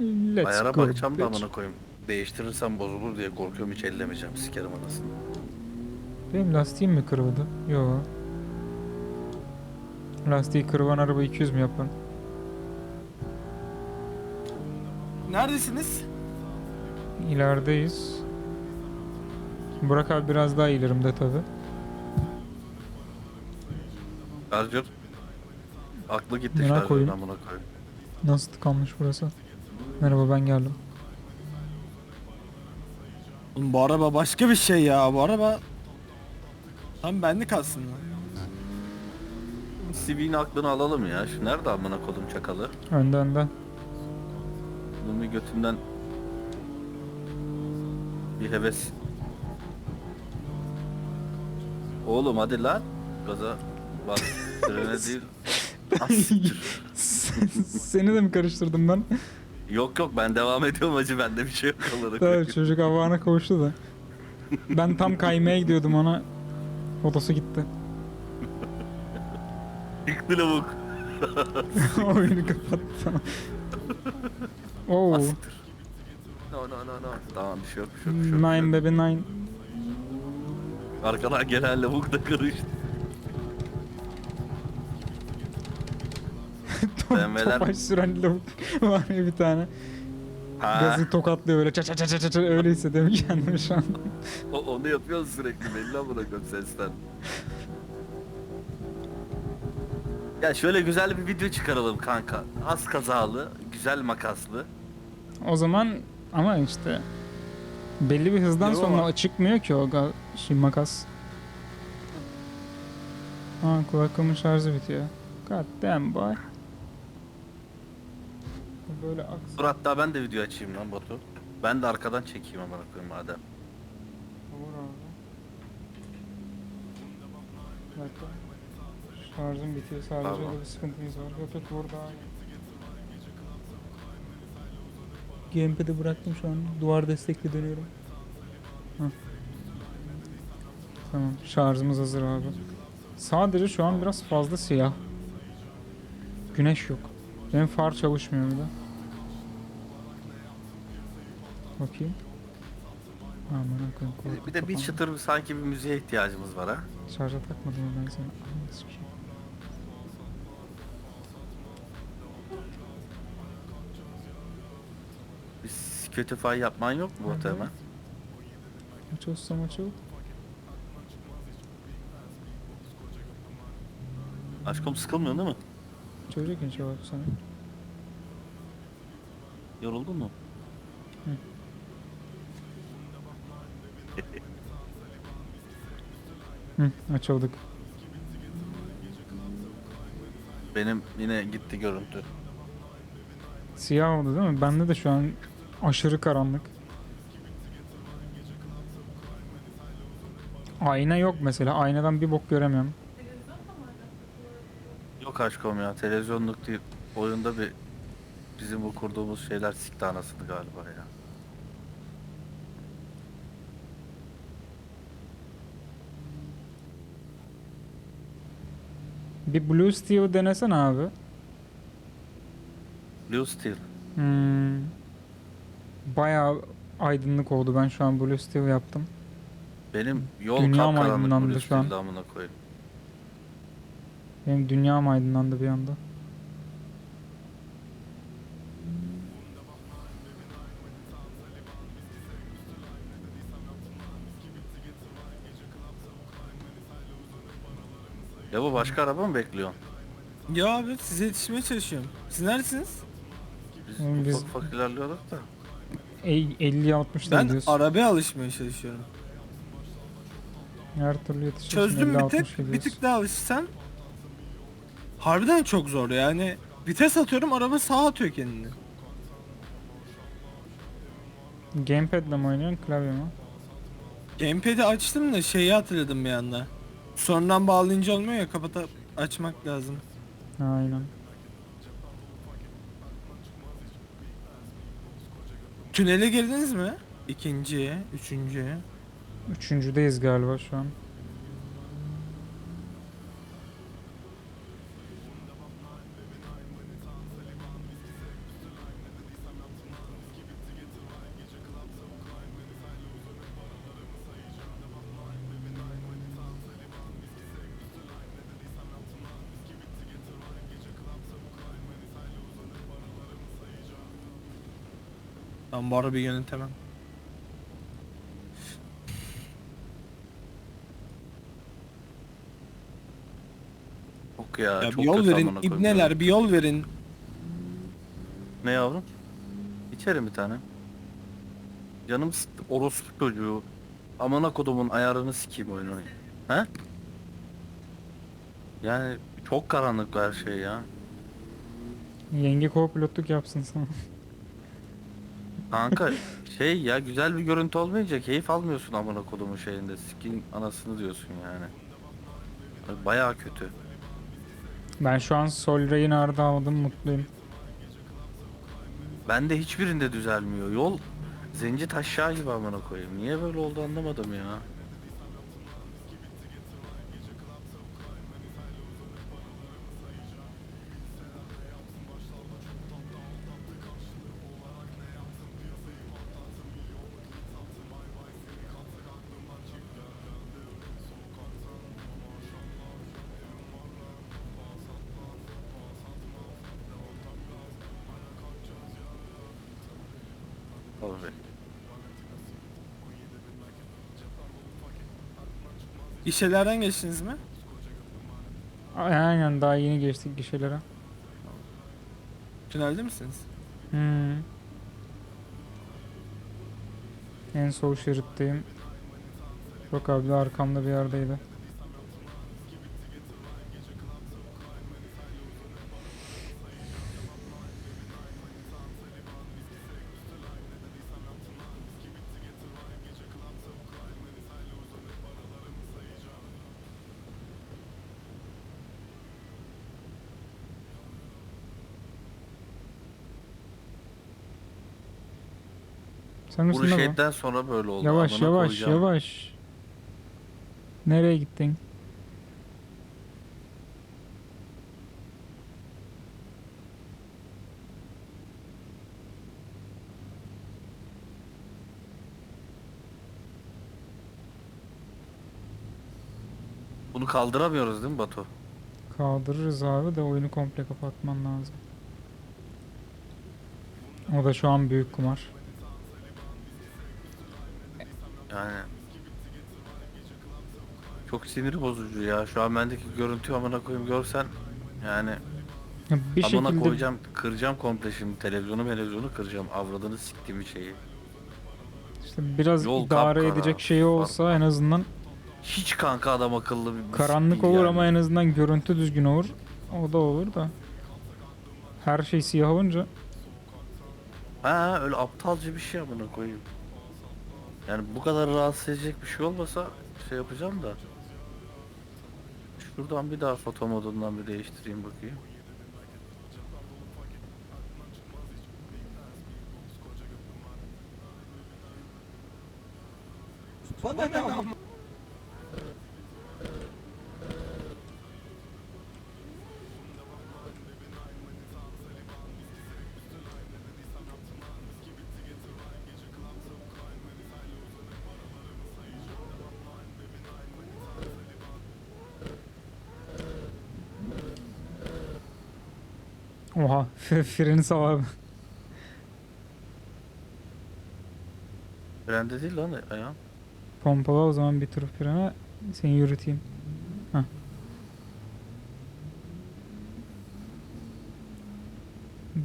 Let's Ayara go. bakacağım da bitch. amına koyayım. Değiştirirsem bozulur diye korkuyorum hiç ellemeyeceğim sikerim anasını. Benim lastiğim mi kırıldı? Yo. Lastiği kırılan araba 200 mü yapın? Neredesiniz? İlerideyiz. Burak abi biraz daha ilerimde tabi. Charger. Aklı gitti Merak şarjörün koyayım. amına koyayım. Nasıl tıkanmış burası? Merhaba ben geldim. Oğlum bu araba başka bir şey ya. Bu araba tam benlik aslında. CV'nin aklını alalım ya. Şu nerede amına kodum çakalı? Önde önde. Bunun bir götünden bir heves. Oğlum hadi lan. Gaza bak. Trene değil. Seni de mi karıştırdım ben? Yok yok ben devam ediyorum acı bende bir şey yok olarak. Tabii çocuk avağına kavuştu da. Ben tam kaymaya gidiyordum ona. Fotosu gitti. Yıktı lavuk. Oyunu kapattı. Oo. Ah, siktir. No no no no. Tamam bir şey yok bir şey yok. Bir şey yok, Nine baby nine. Arkadan gelen lavuk da karıştı. BMW'ler Topaç süren lavuk var ya bir tane. ha, Gazı tokatlıyor böyle ça ça ça ça ça ça öyle hissediyorum kendimi şu an. o- onu yapıyorsun sürekli belli amına koyayım sesten. Ya şöyle güzel bir video çıkaralım kanka. Az kazalı, güzel makaslı. O zaman ama işte belli bir hızdan Yo. sonra çıkmıyor ki o ga- şey makas. Ha kulaklığımın şarjı bitiyor. God damn boy. Böyle aks. Dur hatta ben de video açayım lan Batu. Ben de arkadan çekeyim amına koyayım madem. Olur abi. Dakika. Şarjım bitiyor sadece Tamam. öyle bir sıkıntımız var. Yok yok burada. Gamepad'i bıraktım şu an. Duvar destekli dönüyorum. Hah. Tamam şarjımız hazır abi. Sadece şu an biraz fazla siyah. Güneş yok. Benim far çalışmıyor bir de. Bakayım. Aman akıllı Bir- korku Bir de bir çıtır sanki bir müziğe ihtiyacımız var ha. Şarja takmadım ben seni? Ananı sikeyim. Bir Spotify yapman yok mu Batu hemen? Aç olsam açıl. Aşkım sıkılmıyorsun değil mi? Çocuk inşa bak sana. Yoruldun mu? Hı, açıldık. Benim yine gitti görüntü. Siyah oldu değil mi? Bende de şu an aşırı karanlık. Ayna yok mesela. Aynadan bir bok göremiyorum. Yok aşkım ya televizyonluk değil. Oyunda bir bizim bu kurduğumuz şeyler sikti anasını galiba ya. Bir Blue Steel denesene abi. Blue Steel. Hmm. Bayağı aydınlık oldu. Ben şu an Blue Steel yaptım. Benim yol Dünyam kapkaranlık Blue. Steel'de amına koyayım. Benim dünyam aydınlandı bir anda. Ya bu başka araba mı bekliyorsun? Ya abi size yetişmeye çalışıyorum. Siz neredesiniz? Biz Oğlum ufak biz- ufak ilerliyorduk da. 50-60'da Ben gidiyoruz. arabaya alışmaya çalışıyorum. Her türlü yetişiyorsun. Çözdüm bir 50-60 tek. Bir tık daha alışsan. Harbiden çok zor yani. Vites atıyorum araba sağa atıyor kendini. Gamepad'le mi oynuyorsun klavye mi? Gamepad'i açtım da şeyi hatırladım bir anda. Sonradan bağlayınca olmuyor ya kapatıp açmak lazım. Aynen. Tünele girdiniz mi? İkinciye, üçüncüye. Üçüncüdeyiz galiba şu an. Ben arabayı yönetemem. Çok ya, Ya çok bir yol kötü verin amına koyayım. ibneler bir yol verin. Ne yavrum? İçerim bir tane. Canım sıktı. Orospu çocuğu. Amına kodumun ayarını sikeyim oyunu. He? Yani çok karanlık her şey ya. Yenge co-pilotluk yapsın sana. Kanka şey ya güzel bir görüntü olmayınca keyif almıyorsun amına kodumun şeyinde. Sikin anasını diyorsun yani. Bayağı kötü. Ben şu an Sol Ray'in ardı aldım mutluyum. Bende hiçbirinde düzelmiyor. Yol zenci taşağı gibi amına koyayım. Niye böyle oldu anlamadım ya. İşelerden geçtiniz mi? Aynen daha yeni geçtik gişelere. Tünelde misiniz? Hmm. En sol şeritteyim. Bak abi de arkamda bir yerdeydi. Sen misin lan o? şeyden sonra böyle oldu. Yavaş amına yavaş koyacağım. yavaş. Nereye gittin? Bunu kaldıramıyoruz değil mi Batu? Kaldırırız abi de oyunu komple kapatman lazım. O da şu an büyük kumar. Yani çok sinir bozucu ya. Şu an bendeki görüntüyü amına koyayım görsen yani Ya Bir amına şekilde koyacağım kıracağım komple şimdi televizyonu televizyonu kıracağım avradını siktiğim şeyi. işte biraz Yol idare kapkara, edecek şey olsa en azından Hiç kanka adam akıllı bir karanlık olur yani. ama en azından görüntü düzgün olur. O da olur da. Her şey siyah olunca Ha öyle aptalca bir şey amına koyayım. Yani bu kadar rahatsız edecek bir şey olmasa şey yapacağım da. Şuradan bir daha foto modundan bir değiştireyim bakayım. Oha freni sağ abi. Frende değil lan ayağım. Pompala o zaman bir tur frene seni yürüteyim. Heh.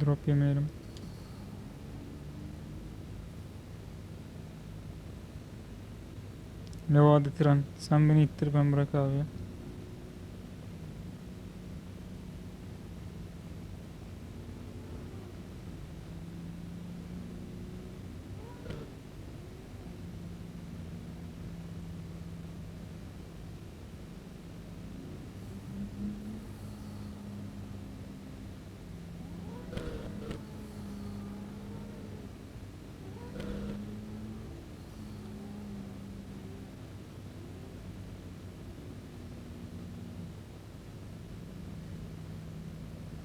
Drop yemeyelim. Levade tren. Sen beni ittir ben bırak abi.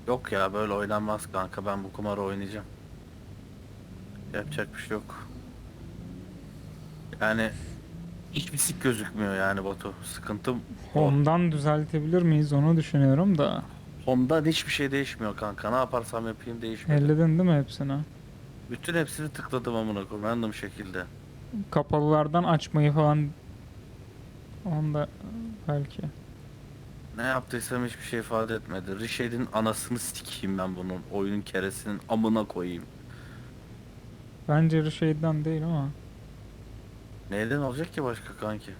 Yok ya böyle oynanmaz kanka ben bu kumarı oynayacağım. Yapacak bir şey yok. Yani hiçbir sik gözükmüyor yani Batu. Sıkıntım. Home'dan düzeltebilir miyiz onu düşünüyorum da. Home'dan hiçbir şey değişmiyor kanka. Ne yaparsam yapayım değişmiyor. Elledin değil mi hepsini? Bütün hepsini tıkladım amına koyayım random şekilde. Kapalılardan açmayı falan onda belki. Ne yaptıysam hiçbir şey ifade etmedi. Rişed'in anasını sikeyim ben bunun. Oyunun keresinin amına koyayım. Bence şeyden değil ama Neyden olacak ki başka kanki?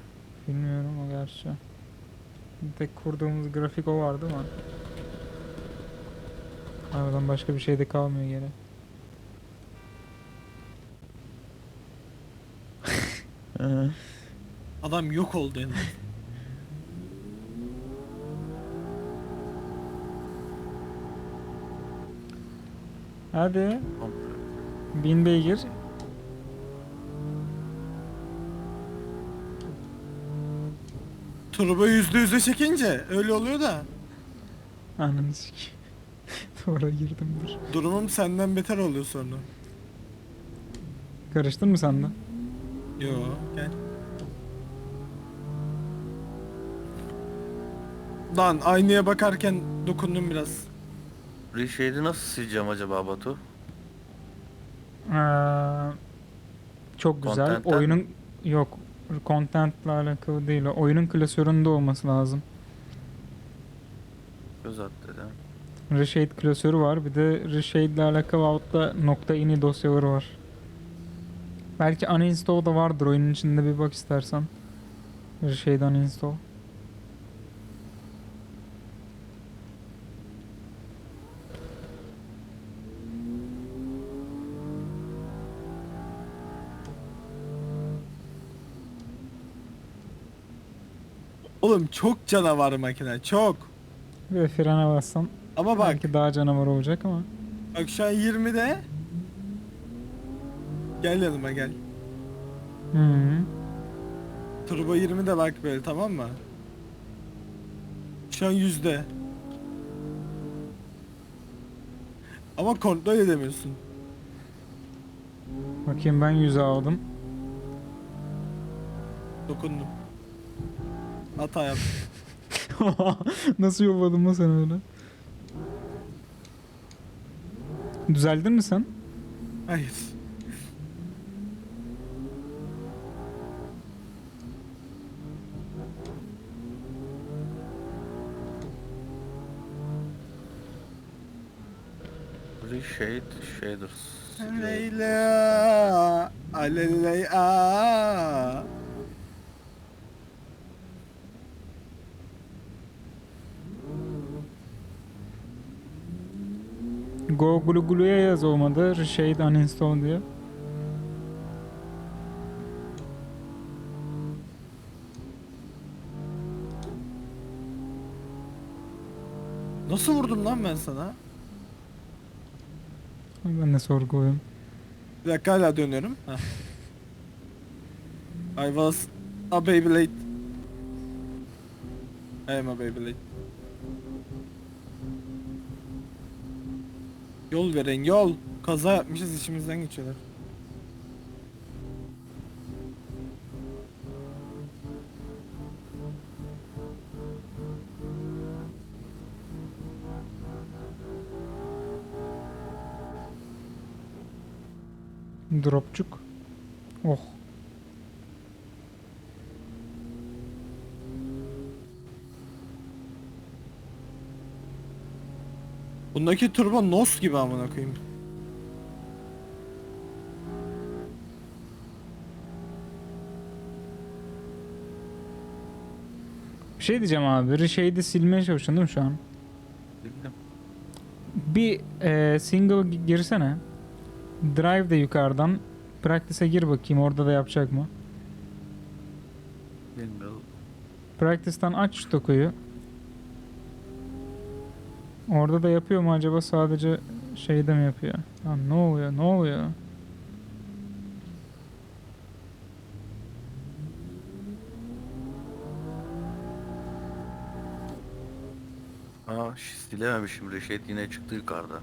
bilmiyorum o gerçi. Bir tek kurduğumuz grafik o vardı ama. Aradan başka bir şey de kalmıyor geri. Adam yok oldu yani. Hadi bin beygir. Turbo yüzde yüze çekince öyle oluyor da. Ananı sik. Doğru girdim dur. Durumum senden beter oluyor sonra. Karıştın mı sen de? Yo gel. Lan aynaya bakarken dokundum biraz. Rişed'i nasıl sileceğim acaba Batu? Ee, çok güzel. Content'ten Oyunun mi? yok. Content'la alakalı değil. Oyunun klasöründe olması lazım. Göz at dedim. Reshade klasörü var. Bir de Reshade ile alakalı altta nokta .ini dosyaları var. Belki uninstall da vardır oyunun içinde bir bak istersen. Reshade uninstall. Oğlum çok canavar makine çok. Ve frene bassan Ama bak belki daha canavar olacak ama. bak şu an 20'de. Gel yanıma gel. Hı -hı. Turbo 20'de bak böyle tamam mı? Şu an yüzde. Ama kontrol edemiyorsun. Bakayım ben 100'e aldım. Dokundum. Hata yaptım. Nasıl yolladın lan sen öyle? Düzeldin mi sen? Hayır. Reshade Shaders. Leyla Aleyla Go Glu Glu'ya yaz olmadı. Reshade uninstall diye. Nasıl vurdum lan ben sana? Ben de sorguluyorum. Bir dakika hala dönüyorum. I was a baby late. I am a baby Yol verin yol. Kaza yapmışız içimizden geçiyorlar. Dropçuk. Oh. Bundaki turbo nos gibi amına koyayım. Bir şey diyeceğim abi. Reshade'i silmeye çalışıyorsun değil mi şu an? Bildim. Bir e, single gi- girsene. Drive de yukarıdan. Practice'e gir bakayım orada da yapacak mı? Bilmiyorum. Practice'tan aç şu dokuyu. Orada da yapıyor mu acaba sadece şeyde mi yapıyor? Lan ne oluyor? Ne oluyor? Aa silememişim Reşat yine çıktı yukarıda.